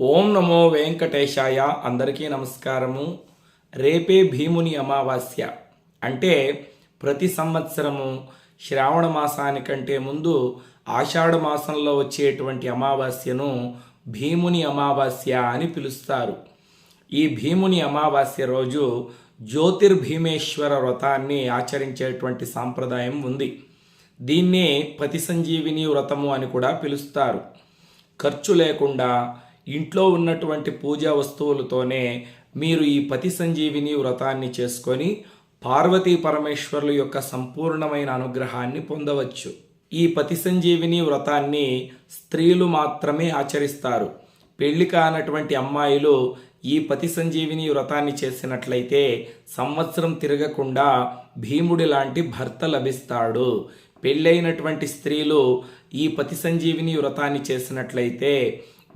ఓం నమో వెంకటేశాయ. అందరికీ నమస్కారము. రేపే భీముని అమావాస్య. అంటే ప్రతి సంవత్సరము శ్రావణ మాసానికంటే ముందు ఆషాఢ మాసంలో వచ్చేటువంటి అమావాస్యను భీముని అమావాస్య అని పిలుస్తారు. ఈ భీముని అమావాస్య రోజు జ్యోతిర్భీమేశ్వర వ్రతాన్ని ఆచరించేటువంటి సాంప్రదాయం ఉంది. దీన్నే పతి సంజీవిని వ్రతము అని కూడా పిలుస్తారు. ఖర్చు లేకుండా ఇంట్లో ఉన్నటువంటి పూజా వస్తువులతోనే మీరు ఈ పతి సంజీవిని వ్రతాన్ని చేసుకొని పార్వతీ పరమేశ్వరుల యొక్క సంపూర్ణమైన అనుగ్రహాన్ని పొందవచ్చు. ఈ పతి సంజీవిని వ్రతాన్ని స్త్రీలు మాత్రమే ఆచరిస్తారు. పెళ్ళి కానటువంటి అమ్మాయిలు ఈ పతి సంజీవిని వ్రతాన్ని చేసినట్లయితే సంవత్సరం తిరగకుండా భీముడి లాంటి భర్త లభిస్తాడు. పెళ్ళైనటువంటి స్త్రీలు ఈ పతి సంజీవిని వ్రతాన్ని చేసినట్లయితే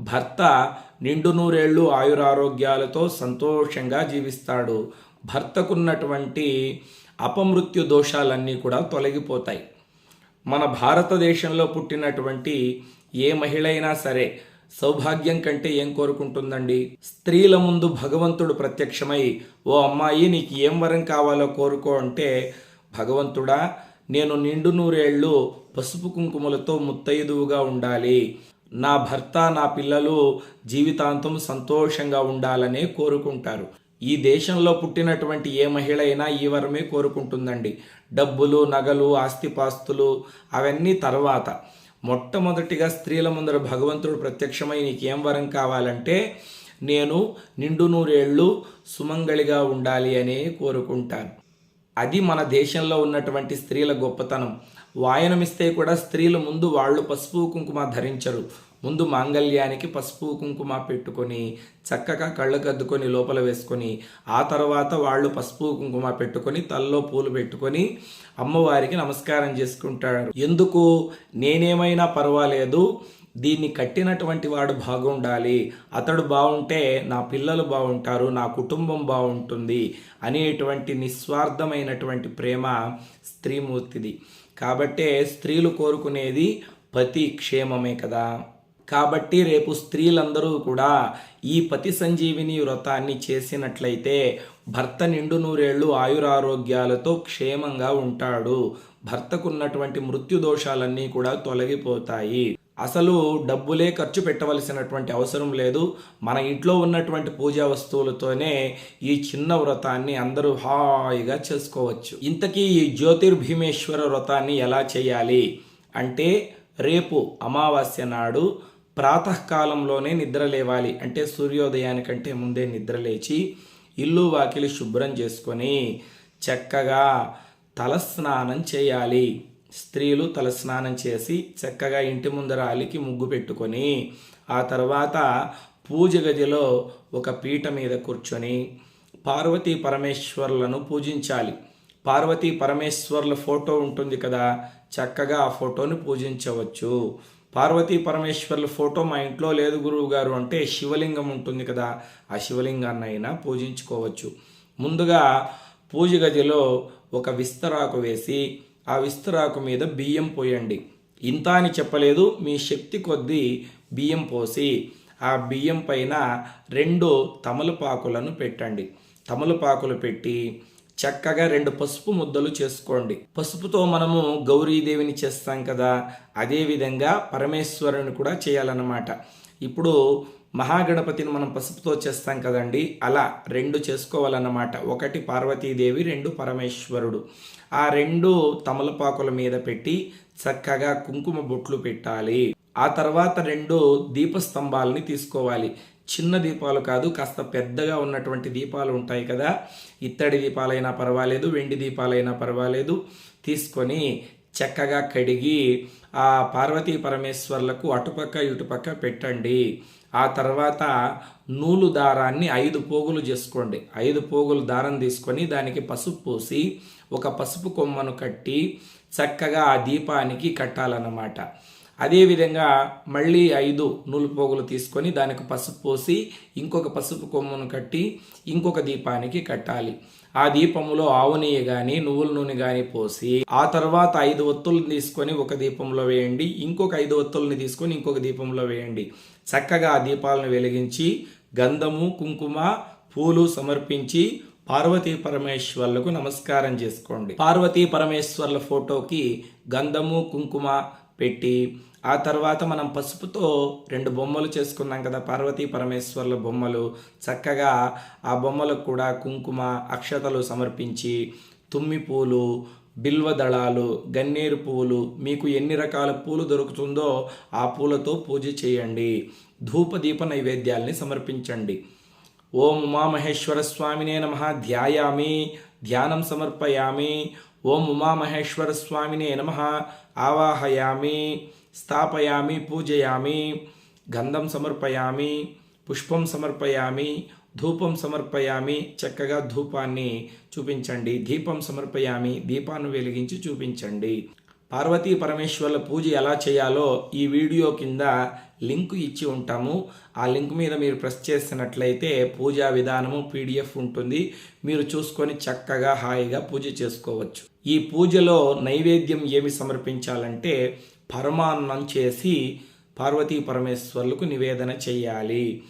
భర్త నిండు నూరేళ్ళు ఆయురారోగ్యాలతో సంతోషంగా జీవిస్తాడు. భర్తకున్నటువంటి అపమృత్యు దోషాలన్నీ కూడా తొలగిపోతాయి. మన భారతదేశంలో పుట్టినటువంటి ఏ మహిళ అయినా సరే సౌభాగ్యం కంటే ఏం కోరుకుంటుందండి? స్త్రీల ముందు భగవంతుడు ప్రత్యక్షమై ఓ అమ్మాయి నీకు ఏం వరం కావాలో కోరుకో అంటే భగవంతుడా నేను నిండు నూరేళ్ళు పసుపు కుంకుమలతో ముత్తైదువుగా ఉండాలి. నా భర్త నా పిల్లలు జీవితాంతం సంతోషంగా ఉండాలనే కోరుకుంటారు. ఈ దేశంలో పుట్టినటువంటి ఏ మహిళ అయినా ఈ వరమే కోరుకుంటుందండి. డబ్బులు నగలు ఆస్తిపాస్తులు అవన్నీ తర్వాత. మొట్టమొదటిగా స్త్రీల ముందర భగవంతుడు ప్రత్యక్షమై నీకేం వరం కావాలంటే నేను నిండు నూరేళ్ళు సుమంగళిగా ఉండాలి అనే కోరుకుంటాను. అది మన దేశంలో ఉన్నటువంటి స్త్రీల గొప్పతనం. వాయనమిస్తే కూడా స్త్రీలు ముందు వాళ్ళు పసుపు కుంకుమ ధరించరు. ముందు మాంగళ్యానికి పసుపు కుంకుమ పెట్టుకొని చక్కగా కళ్ళకద్దుకొని లోపల వేసుకొని ఆ తర్వాత వాళ్ళు పసుపు కుంకుమ పెట్టుకొని తల్లో పూలు పెట్టుకొని అమ్మవారికి నమస్కారం చేసుకుంటారు. ఎందుకు? నేనేమైనా పర్వాలేదు. దీన్ని కట్టినటువంటి వాడు బాగుండాలి. అతడు బాగుంటే నా పిల్లలు బాగుంటారు నా కుటుంబం బాగుంటుంది అనేటువంటి నిస్వార్థమైనటువంటి ప్రేమ స్త్రీమూర్తిది. కాబట్టే స్త్రీలు కోరుకునేది పతి క్షేమమే కదా. కాబట్టి రేపు స్త్రీలందరూ కూడా ఈ పతి సంజీవిని వ్రతాన్ని చేసినట్లయితే భర్త నిండు నూరేళ్ళు ఆయురారోగ్యాలతో క్షేమంగా ఉంటాడు. భర్తకున్నటువంటి మృత్యు దోషాలన్నీ కూడా తొలగిపోతాయి. అసలు డబ్బులే ఖర్చు పెట్టవలసినటువంటి అవసరం లేదు. మన ఇంట్లో ఉన్నటువంటి పూజా వస్తువులతోనే ఈ చిన్న వ్రతాన్ని అందరూ హాయిగా చేసుకోవచ్చు. ఇంతకీ ఈ జ్యోతిర్భీమేశ్వర వ్రతాన్ని ఎలా చేయాలి? అంటే రేపు అమావాస్య నాడు ప్రాతకాలంలోనే నిద్ర లేవాలి. అంటే సూర్యోదయానికంటే ముందే నిద్ర లేచి ఇల్లు వాకిలి శుభ్రం చేసుకొని చక్కగా తలస్నానం చేయాలి. స్త్రీలు తలస్నానం చేసి చక్కగా ఇంటి ముందర అలికి ముగ్గు పెట్టుకొని ఆ తర్వాత పూజ గదిలో ఒక పీట మీద కూర్చొని పార్వతీ పరమేశ్వర్లను పూజించాలి. పార్వతీ పరమేశ్వర్ల ఫోటో ఉంటుంది కదా చక్కగా ఆ ఫోటోని పూజించవచ్చు. పార్వతీ పరమేశ్వర్ల ఫోటో మా ఇంట్లో లేదు గురువు గారు అంటే శివలింగం ఉంటుంది కదా ఆ శివలింగాన్ని అయినా పూజించుకోవచ్చు. ముందుగా పూజ గదిలో ఒక విస్తరాకు వేసి ఆ విస్తరాకు మీద బియ్యం పోయండి. ఇంత అని చెప్పలేదు మీ శక్తి కొద్దీ బియ్యం పోసి ఆ బియ్యం పైన రెండు తమలపాకులను పెట్టండి. తమలపాకులు పెట్టి చక్కగా రెండు పసుపు ముద్దలు చేసుకోండి. పసుపుతో మనము గౌరీదేవిని చేస్తాం కదా అదేవిధంగా పరమేశ్వరుని కూడా చేయాలన్నమాట. ఇప్పుడు మహాగణపతిని మనం పసుపుతో చేస్తాం కదండి. అలా రెండు చేసుకోవాలన్నమాట. ఒకటి పార్వతీదేవి రెండు పరమేశ్వరుడు. ఆ రెండు తమలపాకుల మీద పెట్టి చక్కగా కుంకుమ బొట్లు పెట్టాలి. ఆ తర్వాత రెండు దీపస్తంభాలని తీసుకోవాలి. చిన్న దీపాలు కాదు కాస్త పెద్దగా ఉన్నటువంటి దీపాలు ఉంటాయి కదా. ఇత్తడి దీపాలైనా పర్వాలేదు వెండి దీపాలైనా పర్వాలేదు. తీసుకొని చక్కగా కడిగి ఆ పార్వతీ పరమేశ్వర్లకు అటుపక్క ఇటుపక్క పెట్టండి. ఆ తర్వాత నూలు దారాన్ని ఐదు పోగులు చేసుకోండి. ఐదు పోగులు దారం తీసుకొని దానికి పసుపు పోసి ఒక పసుపు కొమ్మను కట్టి చక్కగా ఆ దీపానికి కట్టాలన్నమాట. అదేవిధంగా మళ్ళీ ఐదు నూలు పోగులు తీసుకొని దానికి పసుపు పోసి ఇంకొక పసుపు కొమ్మను కట్టి ఇంకొక దీపానికి కట్టాలి. ఆ దీపములో ఆవు నెయ్యి కానీ నువ్వుల నూనె కానీ పోసి ఆ తర్వాత ఐదు ఒత్తుల్ని తీసుకొని ఒక దీపంలో వేయండి ఇంకొక ఐదు ఒత్తుల్ని తీసుకొని ఇంకొక దీపంలో వేయండి. చక్కగా ఆ దీపాలను వెలిగించి గంధము కుంకుమ పూలు సమర్పించి పార్వతీ పరమేశ్వర్లకు నమస్కారం చేసుకోండి. పార్వతీ పరమేశ్వర్ల ఫోటోకి గంధము కుంకుమ పెట్టి ఆ తర్వాత మనం పసుపుతో రెండు బొమ్మలు చేసుకున్నాం కదా పార్వతీ పరమేశ్వర్ల బొమ్మలు. చక్కగా ఆ బొమ్మలకు కూడా కుంకుమ అక్షతలు సమర్పించి తుమ్మి పూలు బిల్వ దళాలు గన్నేరు పువ్వులు మీకు ఎన్ని రకాల పూలు దొరుకుతుందో ఆ పూలతో పూజ చేయండి. ధూపదీప నైవేద్యాల్ని సమర్పించండి. ఓం ఉమామహేశ్వర స్వామినే నమ. ధ్యాయామి ధ్యానం సమర్పయామి. ఓం ఉమామహేశ్వర స్వామినే నమ. ఆవాహయామి స్థాపయామి పూజయామి గంధం సమర్పయామి పుష్పం సమర్పయామి ధూపం సమర్పయామి చక్కగా ధూపాన్ని చూపించండి. దీపం సమర్పయామి దీపాన్ని వెలిగించి చూపించండి. పార్వతీ పరమేశ్వర్ల పూజ ఎలా చేయాలో ఈ వీడియో కింద లింక్ ఇచ్చి ఉంటాము. ఆ లింక్ మీద మీరు ప్రెస్ చేసినట్లయితే పూజా విధానము పీడిఎఫ్ ఉంటుంది. మీరు చూసుకొని చక్కగా హాయిగా పూజ చేసుకోవచ్చు. ఈ పూజలో నైవేద్యం ఏమి సమర్పించాలంటే పరమాన్నం చేసి పార్వతీ పరమేశ్వర్లకు నివేదన చేయాలి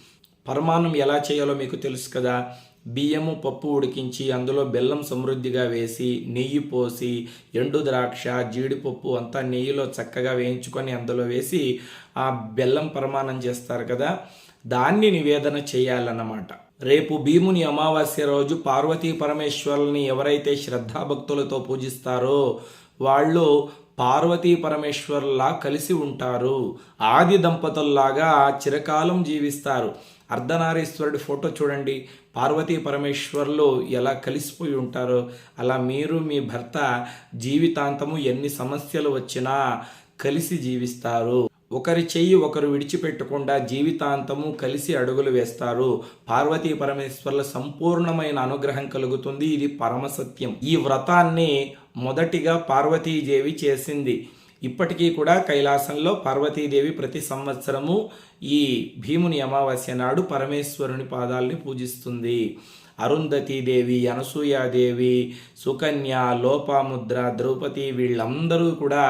పరమాన్నం ఎలా చేయాలో మీకు తెలుసు కదా. బియ్యము పప్పు ఉడికించి అందులో బెల్లం సమృద్ధిగా వేసి నెయ్యి పోసి ఎండు ద్రాక్ష జీడిపప్పు అంతా నెయ్యిలో చక్కగా వేయించుకొని అందులో వేసి ఆ బెల్లం పరమాన్నం చేస్తారు కదా. దాన్ని నివేదన చేయాలన్నమాట. రేపు భీముని అమావాస్య రోజు పార్వతీ పరమేశ్వరుల్ని ఎవరైతే శ్రద్ధాభక్తులతో పూజిస్తారో వాళ్ళు పార్వతీ పరమేశ్వర్లా కలిసి ఉంటారు. ఆది దంపతుల్లాగా చిరకాలం జీవిస్తారు. అర్ధనారీశ్వరుడి ఫోటో చూడండి. పార్వతీ పరమేశ్వర్లు ఎలా కలిసిపోయి ఉంటారో అలా మీరు మీ భర్త జీవితాంతము ఎన్ని సమస్యలు వచ్చినా కలిసి జీవిస్తారు. ఒకరి చెయ్యి ఒకరు విడిచిపెట్టకుండా జీవితాంతము కలిసి అడుగులు వేస్తారు. పార్వతీ పరమేశ్వర్ల సంపూర్ణమైన అనుగ్రహం కలుగుతుంది. ఇది పరమసత్యం ఈ వ్రతాన్ని మొదటిగా పార్వతీదేవి చేసింది. ఇప్పటికీ కూడా కైలాసంలో పార్వతీదేవి ప్రతి సంవత్సరము ఈ భీముని అమావాస్య నాడు పరమేశ్వరుని పాదాల్ని పూజిస్తుంది. అరుంధతీదేవి అనసూయాదేవి సుకన్య లోపాముద్ర ద్రౌపది వీళ్ళందరూ కూడా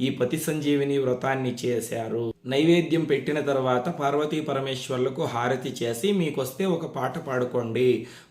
ఈ పతి సంజీవిని వ్రతాన్ని చేశారు. నైవేద్యం పెట్టిన తర్వాత పార్వతీ పరమేశ్వర్లకు హారతి చేసి మీకొస్తే ఒక పాట పాడుకోండి.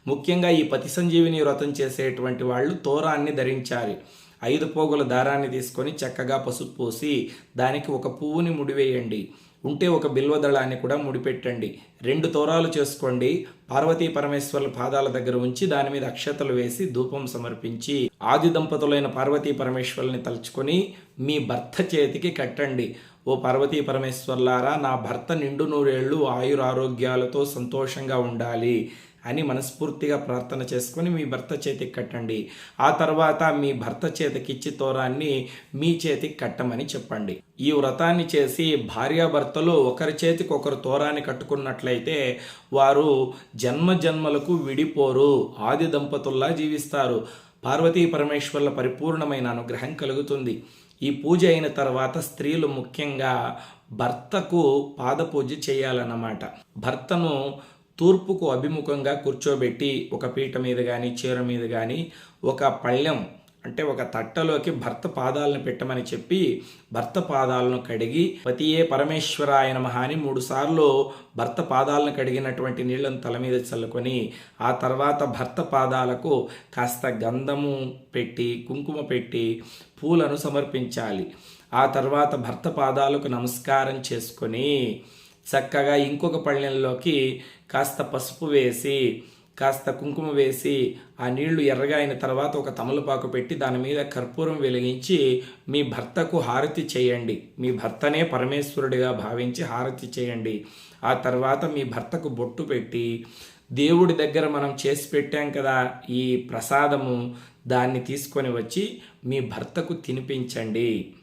ముఖ్యంగా ఈ పతి సంజీవిని వ్రతం చేసేటువంటి వాళ్ళు తోరాన్ని ధరించాలి. ఐదు పోగుల దారాన్ని తీసుకొని చక్కగా పసుపు పోసి దానికి ఒక పువ్వుని ముడివేయండి. ఉంటే ఒక బిల్వదళాన్ని కూడా ముడిపెట్టండి. రెండు తోరాలు చేసుకోండి. పార్వతీ పరమేశ్వర్ల పాదాల దగ్గర ఉంచి దాని మీద అక్షతలు వేసి ధూపం సమర్పించి ఆది దంపతులైన పార్వతీ పరమేశ్వర్ని తలుచుకొని మీ భర్త చేతికి కట్టండి. ఓ పార్వతీ పరమేశ్వర్లారా నా భర్త నిండు నూరేళ్ళు ఆయురారోగ్యాలతో సంతోషంగా ఉండాలి. అని మనస్ఫూర్తిగా ప్రార్థన చేసుకొని మీ భర్త చేతికి కట్టండి. ఆ తర్వాత మీ భర్త చేతికిచ్చి తోరాన్ని మీ చేతికి కట్టమని చెప్పండి. ఈ వ్రతాన్ని చేసి భార్యాభర్తలు ఒకరి చేతికి ఒకరు తోరాన్ని కట్టుకున్నట్లయితే వారు జన్మ జన్మలకు విడిపోరు. ఆది దంపతుల్లా జీవిస్తారు. పార్వతీ పరమేశ్వర్ల పరిపూర్ణమైన అనుగ్రహం కలుగుతుంది. ఈ పూజ అయిన తర్వాత స్త్రీలు ముఖ్యంగా భర్తకు పాదపూజ చేయాలన్నమాట. భర్తను తూర్పుకు అభిముఖంగా కూర్చోబెట్టి ఒక పీట మీద కానీ చీర మీద కానీ ఒక పళ్ళెం అంటే ఒక తట్టలోకి భర్త పాదాలను పెట్టమని చెప్పి భర్త పాదాలను కడిగి పతియే పరమేశ్వరాయ నమహ అని మూడుసార్లు భర్త పాదాలను కడిగినటువంటి నీళ్ళను తల మీద చల్లుకొని ఆ తర్వాత భర్త పాదాలకు కాస్త గంధము పెట్టి కుంకుమ పెట్టి పూలను సమర్పించాలి. ఆ తర్వాత భర్త పాదాలకు నమస్కారం చేసుకొని చక్కగా ఇంకొక పళ్ళెంలోకి కాస్త పసుపు వేసి కాస్త కుంకుమ వేసి ఆ నీళ్ళు ఎర్రగా అయిన తర్వాత ఒక తమలపాకు పెట్టి దాని మీద కర్పూరం వెలిగించి మీ భర్తకు హారతి చేయండి. మీ భర్తనే పరమేశ్వరుడిగా భావించి హారతి చేయండి. ఆ తర్వాత మీ భర్తకు బొట్టు పెట్టి దేవుడి దగ్గర మనం చేసి పెట్టాం కదా ఈ ప్రసాదము దాన్ని తీసుకొని వచ్చి మీ భర్తకు తినిపించండి.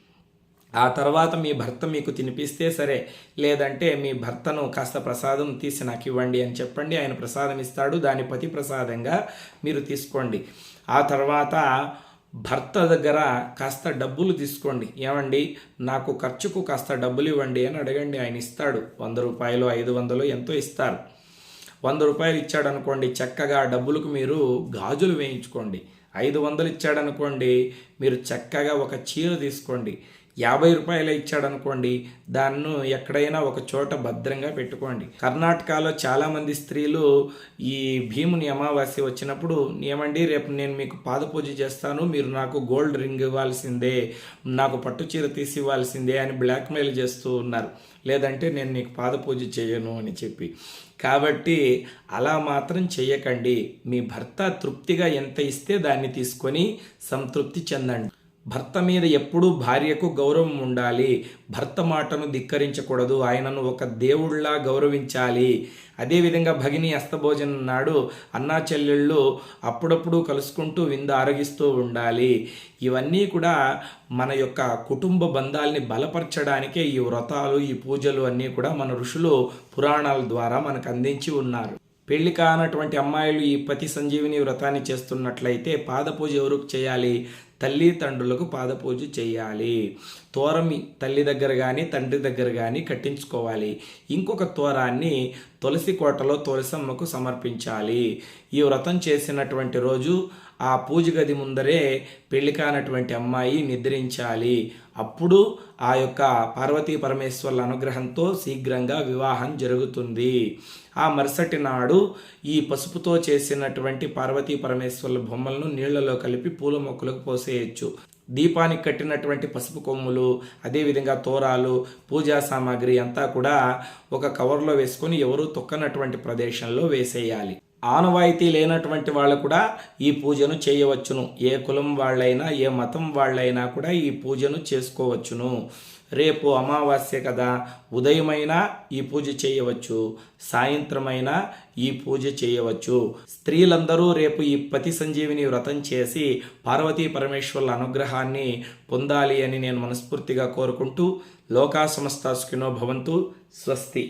ఆ తర్వాత మీ భర్త మీకు తినిపిస్తే సరే లేదంటే మీ భర్తను కాస్త ప్రసాదం తీసి నాకు ఇవ్వండి అని చెప్పండి ఆయన ప్రసాదం ఇస్తాడు దాని పతి ప్రసాదంగా మీరు తీసుకోండి. ఆ తర్వాత భర్త దగ్గర కాస్త డబ్బులు తీసుకోండి. ఏమండి? నాకు ఖర్చుకు కాస్త డబ్బులు ఇవ్వండి అని అడగండి. ఆయన ఇస్తాడు. వంద రూపాయలు ఐదు వందలు ఎంతో ఇస్తారు. వంద రూపాయలు ఇచ్చాడనుకోండి చక్కగా డబ్బులకు మీరు గాజులు వేయించుకోండి. ఐదు వందలు ఇచ్చాడనుకోండి మీరు చక్కగా ఒక చీర తీసుకోండి. యాభై రూపాయలు ఇచ్చాడనుకోండి దాన్ని ఎక్కడైనా ఒక చోట భద్రంగా పెట్టుకోండి. కర్ణాటకలో చాలామంది స్త్రీలు ఈ భీముని అమావాస్య వచ్చినప్పుడు ఏమండి రేపు నేను మీకు పాదపూజ చేస్తాను మీరు నాకు గోల్డ్ రింగ్ ఇవ్వాల్సిందే నాకు పట్టు చీర తీసి ఇవ్వాల్సిందే అని బ్లాక్మెయిల్ చేస్తూ ఉన్నారు. లేదంటే నేను నీకు పాదపూజ చేయను అని చెప్పి. కాబట్టి అలా మాత్రం చేయకండి మీ భర్త తృప్తిగా ఎంత ఇస్తే దాన్ని తీసుకొని సంతృప్తి చెందండి. భర్త మీద ఎప్పుడూ భార్యకు గౌరవం ఉండాలి. భర్త మాటను ధిక్కరించకూడదు. ఆయనను ఒక దేవుళ్ళా గౌరవించాలి. అదేవిధంగా భగిని అస్తభోజనం నాడు అన్నా చెల్లెళ్ళు అప్పుడప్పుడు కలుసుకుంటూ వింద ఆరగిస్తూ ఉండాలి. ఇవన్నీ కూడా మన యొక్క కుటుంబ బంధాల్ని బలపరచడానికే ఈ వ్రతాలు ఈ పూజలు అన్నీ కూడా మన ఋషులు పురాణాల ద్వారా మనకు అందించి ఉన్నారు. పెళ్ళి కానటువంటి అమ్మాయిలు ఈ పతి సంజీవిని వ్రతాన్ని చేస్తున్నట్లయితే పాదపూజ ఎవరికి చేయాలి? తల్లి తండ్రులకు పాదపూజ చేయాలి. తోరమి తల్లి దగ్గర కానీ తండ్రి దగ్గర కానీ కట్టించుకోవాలి. ఇంకొక తోరాన్ని తులసి కోటలో తులసమ్మకు సమర్పించాలి. ఈ వ్రతం చేసినటువంటి రోజు ఆ పూజ గది ముందరే పెళ్ళి కానటువంటి అమ్మాయి నిద్రించాలి. అప్పుడు ఆ యొక్క పార్వతీ పరమేశ్వర్ల అనుగ్రహంతో శీఘ్రంగా వివాహం జరుగుతుంది. ఆ మరుసటి నాడు ఈ పసుపుతో చేసినటువంటి పార్వతీ పరమేశ్వర్ల బొమ్మలను నీళ్ళలో కలిపి పూల మొక్కలకు పోసేయచ్చు. దీపానికి కట్టినటువంటి పసుపు కొమ్ములు అదేవిధంగా తోరాలు పూజా సామాగ్రి అంతా కూడా ఒక కవర్లో వేసుకొని ఎవరు తొక్కనటువంటి ప్రదేశంలో వేసేయాలి. ఆనవాయితీ లేనటువంటి వాళ్ళు కూడా ఈ పూజను చేయవచ్చును. ఏ కులం వాళ్ళైనా ఏ మతం వాళ్ళైనా కూడా ఈ పూజను చేసుకోవచ్చును. రేపు అమావాస్య కదా ఉదయమైనా ఈ పూజ చేయవచ్చు. సాయంత్రమైనా ఈ పూజ చేయవచ్చు. స్త్రీలందరూ రేపు ఈ పతి సంజీవిని వ్రతం చేసి పార్వతీ పరమేశ్వర్ల అనుగ్రహాన్ని పొందాలి అని నేను మనస్ఫూర్తిగా కోరుకుంటూ లోకా సమస్త భవంతు. స్వస్తి.